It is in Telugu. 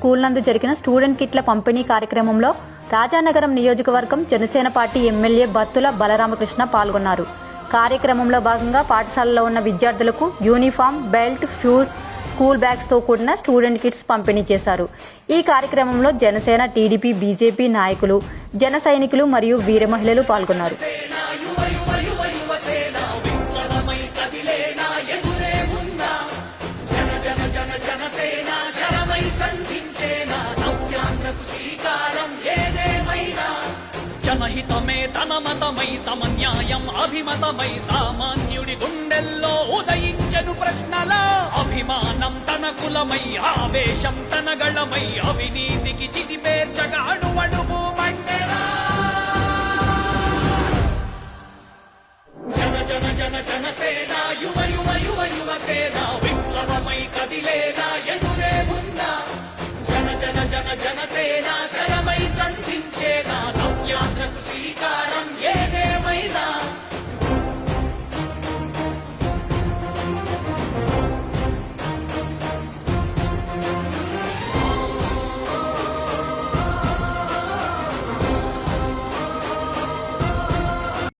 స్కూల్ నందు జరిగిన స్టూడెంట్ కిట్ల పంపిణీ కార్యక్రమంలో రాజానగరం నియోజకవర్గం జనసేన పార్టీ ఎమ్మెల్యే బత్తుల బలరామకృష్ణ పాల్గొన్నారు. కార్యక్రమంలో భాగంగా పాఠశాలలో ఉన్న విద్యార్థులకు యూనిఫామ్ బెల్ట్ షూస్ స్కూల్ బ్యాగ్స్తో కూడిన స్టూడెంట్ కిట్స్ పంపిణీ చేశారు. ఈ కార్యక్రమంలో జనసేన టీడీపీ బీజేపీ నాయకులు జన సైనికులు మరియు వీర మహిళలు పాల్గొన్నారు. సహితమే తన మతమై సమన్యాయం అభిమతమై సామాన్యుడి గుండెల్లో ఉదయించను ప్రశ్నల. అభిమానం తన కులమై ఆవేశం తన గళమై అవినీతికి చితిపేర్చగా అణువణువు మండెరా జన జన జన జనసేన యువ యువ యువ యువ.